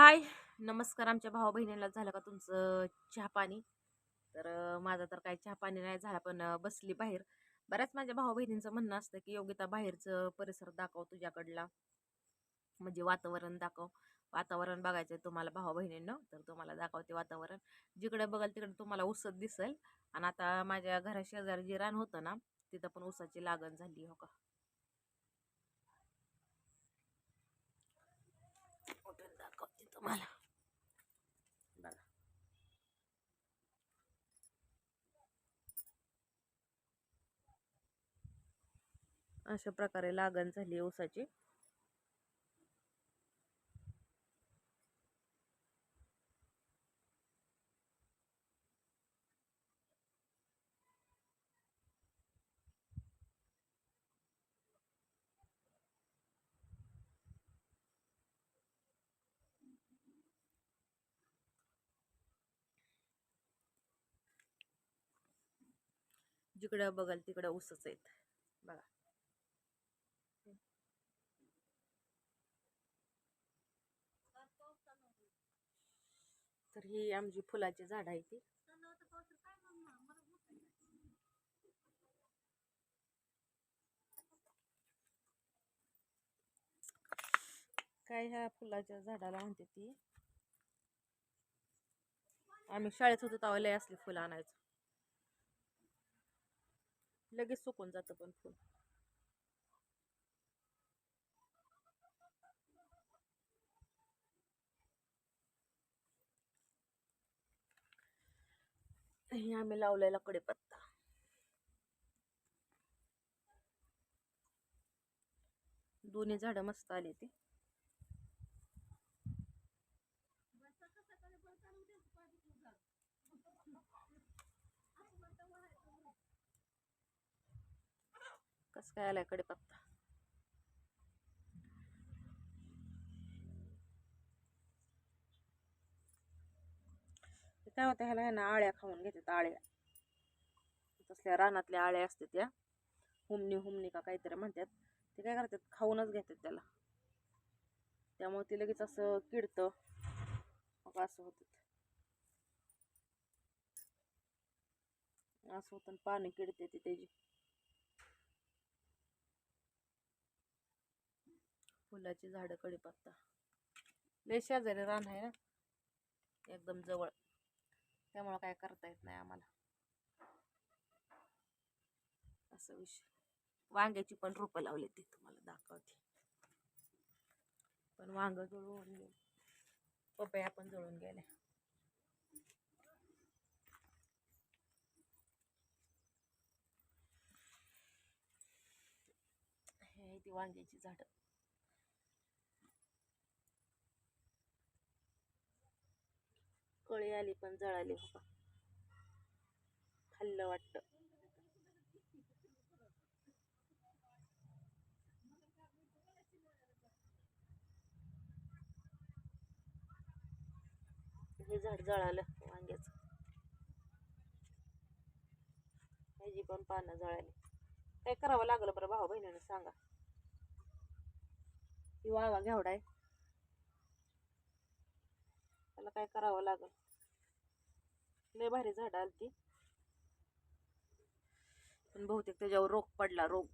हाय. नमस्कार आमच्या भाऊ बहिणीला झालं का तुमचं चहा पाणी तर माझा तर काही चहा पाणी नाही झाला पण बसली बाहेर. बऱ्याच माझ्या भाऊ बहिणींचं म्हणणं असतं की योगिता बाहेरचं परिसर दाखव तुझ्याकडला. म्हणजे वातावरण दाखव. वातावरण बघायचं आहे तुम्हाला भाऊ बहिणींना तर तुम्हाला दाखवते वातावरण. जिकडे बघाल तिकडे तुम्हाला उसत दिसेल. आणि आता माझ्या घरा शेजारी जे रान होतं ना तिथं पण ऊसाची लागण झाली हो का कुठून दाखवते तुम्हाला. बघा. अशा प्रकारे लागण झाली आहे ऊसाची. जिकडं बघाल तिकडं ऊसच आहेत बघा. तर ही आमची फुलाची झाड आहे ती. काय ह्या फुलाच्या झाडाला म्हणते ती? आम्ही शाळेत होतो तेव्हा लय असली फुलं आणायचो. लगेच सुकून जातं पण फुल. हे आम्ही लावलेला कडेपत्ता दोन्ही झाडं मस्त आली ती. कसं काय आलाय इकडे ते काय होतं ह्याला ह्यानं ना आळ्या खाऊन घेतात आळ्या. तसल्या रानातल्या आळ्या असतात त्या. हुमणी हुमणी का काहीतरी म्हणतात. ते काय करतात खाऊनच घेतात त्याला. त्यामुळे ते लगेच असं किडतं. मग असं होतं. असं होतं आणि पाणी किडते ती त्याची. फुलाची झाडं कडीपत्ता. लय शेजारी रान आहे ना. एकदम जवळ. त्यामुळं काय करता येत नाही आम्हाला. असं विषय. वांग्याची पण रोपं लावली ती तुम्हाला दाखवते. पण वांग जळून गेले. पपया पण जळून गेल्या. हे आहे ती वांग्याची झाडं. कळी आली पण जळाली हो खाल्लं वाटतं. हे झाड जळालं वांग्याचं. ह्याची पण पानं जळाली. काय करावं लागलं बरं भाऊ बहिणीनं सांगा. ही वाळवा घेवडा आहे त्याला काय करावं लागेल? लय भारी झाड आलती. पण बहुतेक त्याच्यावर रोग पडला रोग.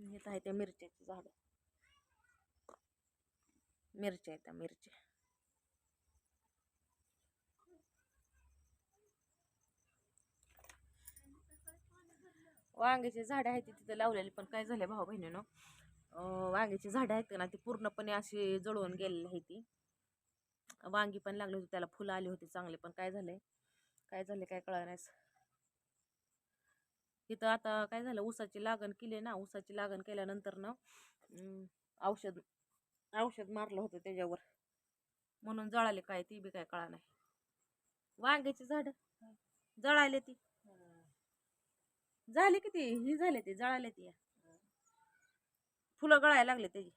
येत आहे त्या मिरच्याचं झाड. मिरच्या येत्या त्या मिरच्या. वांग्याची झाडं आहेत ती तिथं लावलेली पण काय झाले भाऊ बहिणीनं वांग्याची झाडं आहेत ना ती पूर्णपणे अशी जळून गेलेली आहे ती. वांगी पण लागली होती त्याला फुलं आली होती चांगले पण काय झाले काय झाले काय कळणार नाही तिथं आता काय झालं ऊसाची लागण केली ना ऊसाची लागण केल्यानंतर ना औषध औषध मारलं होतं त्याच्यावर. म्हणून जळाले काय ती बी काय कळा नाही वांग्याची झाडं जळाले ती. झाली किती ही झाले ते जळाले ती. फुलं गळायला लागले त्याची.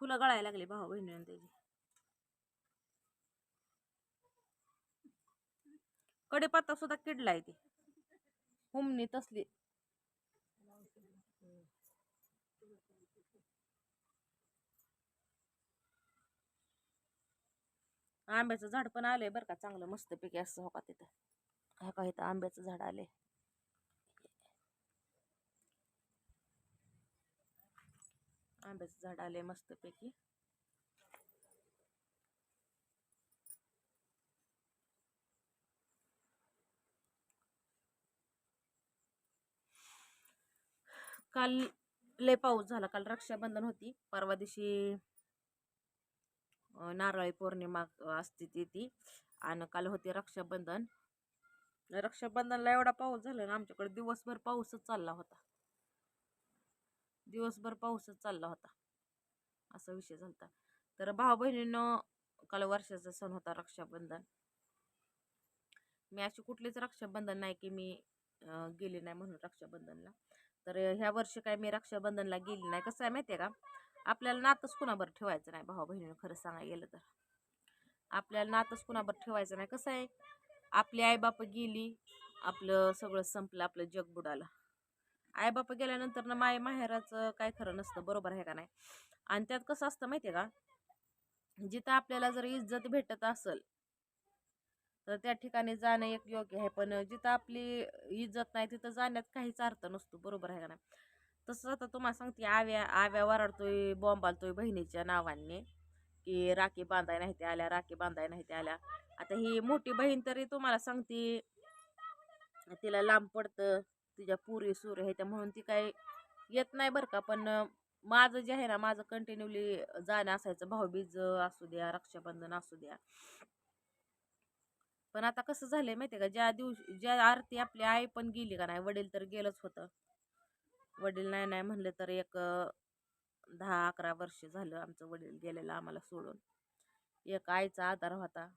फुलं गळायला लागले भाऊ बहिणी त्याची. कडीपत्ता सुद्धा आहे ते. हुमणी तसली. आंब्याचं झाड पण आलंय बरं का चांगलं मस्त पैकी असं हो का तिथं. हा का इथं आंब्याचं झाड आलंय. आंब्याचं झाड आले मस्तपैकी. काल लय पाऊस झाला. काल रक्षाबंधन होती. परवा दिवशी नारळी पौर्णिमा असते ती ती. आणि काल होती रक्षाबंधन. रक्षाबंधनला एवढा पाऊस झाला ना आमच्याकडे दिवसभर पाऊसच चालला होता. दिवसभर पाऊसच चालला होता. असा विषय झाला तर भाऊ बहिणीनं काल वर्षाचा सण होता रक्षाबंधन. मी अशी कुठलीच रक्षाबंधन नाही की मी गेली नाही म्हणून रक्षाबंधनला. तर ह्या वर्षी काय मी रक्षाबंधनला गेली नाही. कसं आहे माहिती आहे का? आपल्याला नातच कुणाबर ठेवायचं नाही भाऊ बहिणीनं खरं सांगायला गेलं तर. आपल्याला नातच कुणाबर ठेवायचं नाही. कसं आहे? आपली आईबाप गेली आपलं सगळं संपलं आपलं जग बुडालं आईबापा गेल्यानंतर ना माय माहेराचं काय खरं नसतं बरोबर आहे का नाही? आणि त्यात कसं असतं माहिती आहे का? जिथं आपल्याला जर इज्जत भेटत असेल तर त्या ठिकाणी जाणं एक योग्य आहे. पण जिथं आपली इज्जत नाही तिथं जाण्यात काहीच अर्थ नसतो बरोबर आहे का नाही? तसं आता तुम्हाला सांगते आव्या आव्या वराडतोय बॉम्बालतोय बहिणीच्या नावाने की राखी बांधाय नाही ते आल्या राखी बांधाय नाही ते आल्या. आता ही मोठी बहीण तरी तुम्हाला सांगते तिला लांब पडतं. तिच्या पुरी सूर आहे त्या म्हणून ती काय येत नाही बरं का. पण माझं जे आहे ना माझं कंटिन्यूली जाणं असायचं भाऊबीज असू द्या रक्षाबंधन असू द्या. पण आता कसं झालंय माहितीये का ज्या दिवशी ज्या आरती आपली आई पण गेली का नाही वडील तर गेलंच होतं. वडील नाही नाही म्हणले तर एक दहा अकरा वर्ष झालं आमचं वडील गेलेलं आम्हाला सोडून. एक आईचा आधार होता.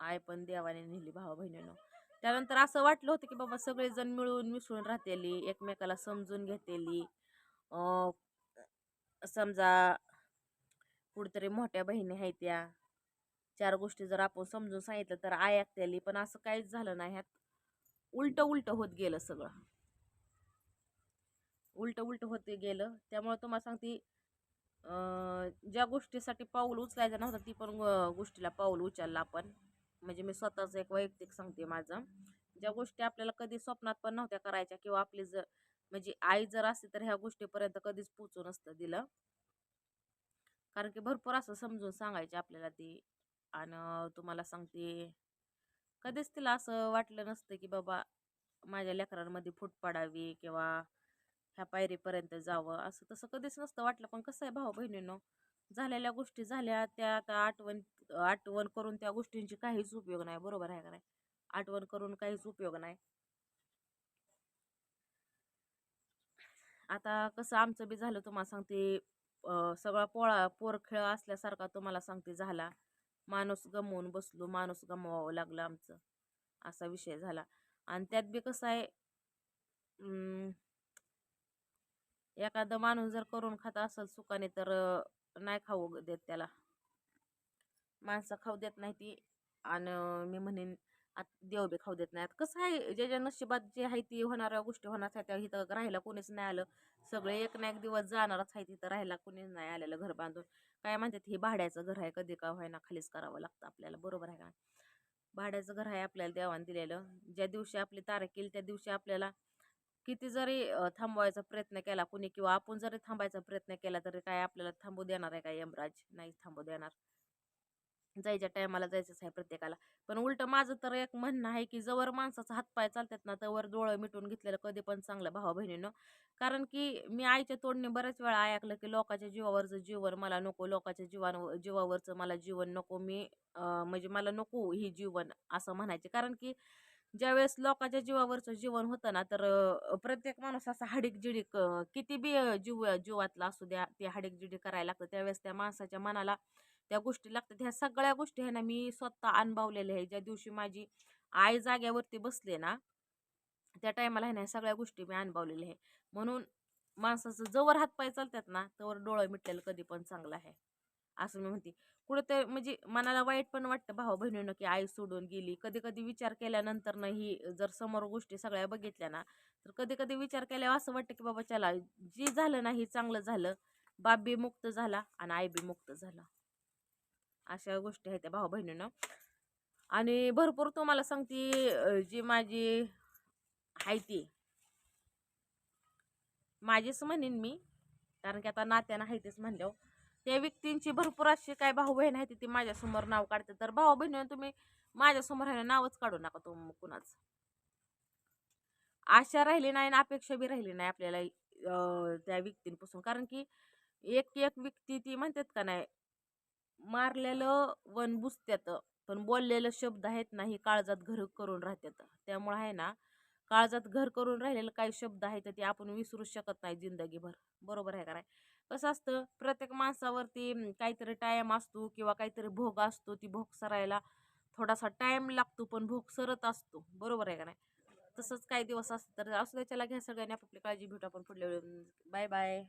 आई पण देवाने नेली भाऊ बहिणीनं त्यानंतर असं वाटलं होतं की बाबा सगळेजण मिळून मिसळून राहतेली एकमेकाला समजून घेतेली. समजा कुठतरी मोठ्या बहिणी आहेत त्या चार गोष्टी जर आपण समजून सांगितलं तर आय ऐकतेली पण असं काहीच झालं नाही. ह्यात उलट उलट होत गेलं सगळं. उलट उलट होते गेलं. त्यामुळे तुम्हाला सांगते ज्या गोष्टीसाठी पाऊल उचलायचं नव्हतं ती पण गोष्टीला पाऊल उचललं आपण. म्हणजे मी स्वतःच एक वैयक्तिक सांगते माझं. ज्या गोष्टी आपल्याला कधी स्वप्नात पण नव्हत्या करायच्या किंवा आपली जर म्हणजे आई जर असते तर ह्या गोष्टीपर्यंत कधीच पोचू नसतं दिलं. कारण की भरपूर असं समजून सांगायचे आपल्याला ती. आणि तुम्हाला सांगते कधीच तिला असं वाटलं नसतं की बाबा माझ्या लेकरांमध्ये फूट पडावी किंवा ह्या पायरीपर्यंत जावं. असं तसं कधीच नसतं वाटलं. पण कसं आहे भाऊ बहिणीनो झालेल्या गोष्टी झाल्या त्या आता आठवण आठवण करून त्या गोष्टींची काहीच उपयोग नाही बरोबर आहे का नाही? आठवण करून काहीच उपयोग नाही. आता कसं आमचं बी झालं तुम्हाला सांगते सगळा पोळा पोर खेळ असल्यासारखा तुम्हाला सांगते झाला. माणूस गमवून बसलो माणूस गमवावं लागलं आमचं. असा विषय झाला. आणि त्यात बी कसं आहे एखादा माणूस जर करून खात असेल सुखाने तर नाही खाऊ देत त्याला. माणसं खाऊ देत नाही ती. आणि मी म्हणेन आता देव बी खाऊ देत नाही आता कसं आहे ज्याच्या नशिबात जे आहे ती होणाऱ्या गोष्टी होणार आहे त्या इथं राहायला कोणीच नाही आलं. सगळे एक ना एक दिवस जाणारच आहे तिथं राहायला कोणीच नाही आलेलं घर बांधून. काय म्हणतात हे भाड्याचं घर आहे कधी का व्हायना खालीच करावं लागतं आपल्याला बरोबर आहे का? भाड्याचं घर आहे आपल्याला देवाने दिलेलं. ज्या दिवशी आपली तारीख येईल त्या दिवशी आपल्याला किती जरी थांबवायचा प्रयत्न केला कुणी किंवा आपण जरी थांबायचा प्रयत्न केला तरी काय आपल्याला थांबू देणार आहे का यमराज? नाही थांबू देणार. जायच्या टायमाला जायचंच आहे प्रत्येकाला. पण उलट माझं तर एक म्हणणं आहे की जवळ माणसाचा हातपाय चालतात ना तवर डोळं मिटून घेतलेलं कधी पण चांगलं भावा बहिणीनं. कारण की मी आईच्या तोंडने बऱ्याच वेळा ऐकलं की लोकाच्या जीवावरचं जीवन मला नको लोकांच्या जीवान जीवावरचं मला जीवन नको मी म्हणजे मला नको ही जीवन असं म्हणायचे. कारण की ज्यावेळेस लोकांच्या जीवावरचं जीवन होतं ना तर प्रत्येक माणूस असा हाडीक जिडीक किती बी जीव जीवातला असू द्या ते हाडीक जिडीक करायला लागतं. त्यावेळेस त्या माणसाच्या मनाला त्या गोष्टी लागतात. ह्या सगळ्या गोष्टी ह्या ना मी स्वतः अनुभवलेल्या आहे. ज्या दिवशी माझी आई जाग्यावरती बसले ना त्या टायमाला ना ह्या सगळ्या गोष्टी मी अनुभवलेल्या आहे. म्हणून माणसाचं जवळ हातपाय चालतात ना तवर डोळं मिटलेलं कधी पण चांगलं आहे. असं मी म्हणते. कुठं म्हणजे मनाला वाईट पण वाटतं भाऊ बहिणीनं की आई सोडून गेली. कधी कधी विचार केल्यानंतर ना ही जर समोर गोष्टी सगळ्या बघितल्या ना तर कधी कधी विचार केल्यावर असं वाटतं की बाबा चला जी झालं ना हे चांगलं झालं. बाप बी मुक्त झाला आणि आई बी मुक्त झाला. अशा गोष्टी आहेत त्या भाऊ बहिणीनं आणि भरपूर तुम्हाला सांगते जी माझी आहे ती. माझीच म्हणेन मी कारण की आता नात्यानं आहे तेच म्हणल्यावर. त्या व्यक्तींची भरपूर अशी काय भाऊ बहीण आहे ती माझ्यासमोर नाव काढते. तर भाऊ बहिणी तुम्ही माझ्यासमोर आहे नावच काढू नका तो कुणाच. आशा राहिली नाही आणि अपेक्षा बी राहिली नाही आपल्याला त्या व्यक्तींपासून. कारण की एक एक व्यक्ती ती म्हणतात का नाही मारलेलं वन बुजत्यात पण बोललेलं शब्द आहेत ना ही काळजात घर करून राहतात त्यामुळे आहे ना काळजात घर करून राहिलेलं काही शब्द आहेत ते आपण विसरू शकत नाही जिंदगीभर. बरोबर आहे का नाही? कसं असतं प्रत्येक माणसावरती काहीतरी टाईम असतो किंवा काहीतरी भोग असतो ती भोग सरायला थोडासा टाईम लागतो पण भोग सरत असतो. बरोबर आहे का नाही? तसंच काही दिवस असतं तर असं त्याच्याला घ्या सगळ्यांनी आपापली काळजी भेटू आपण पुढल्या वेळी. Bye bye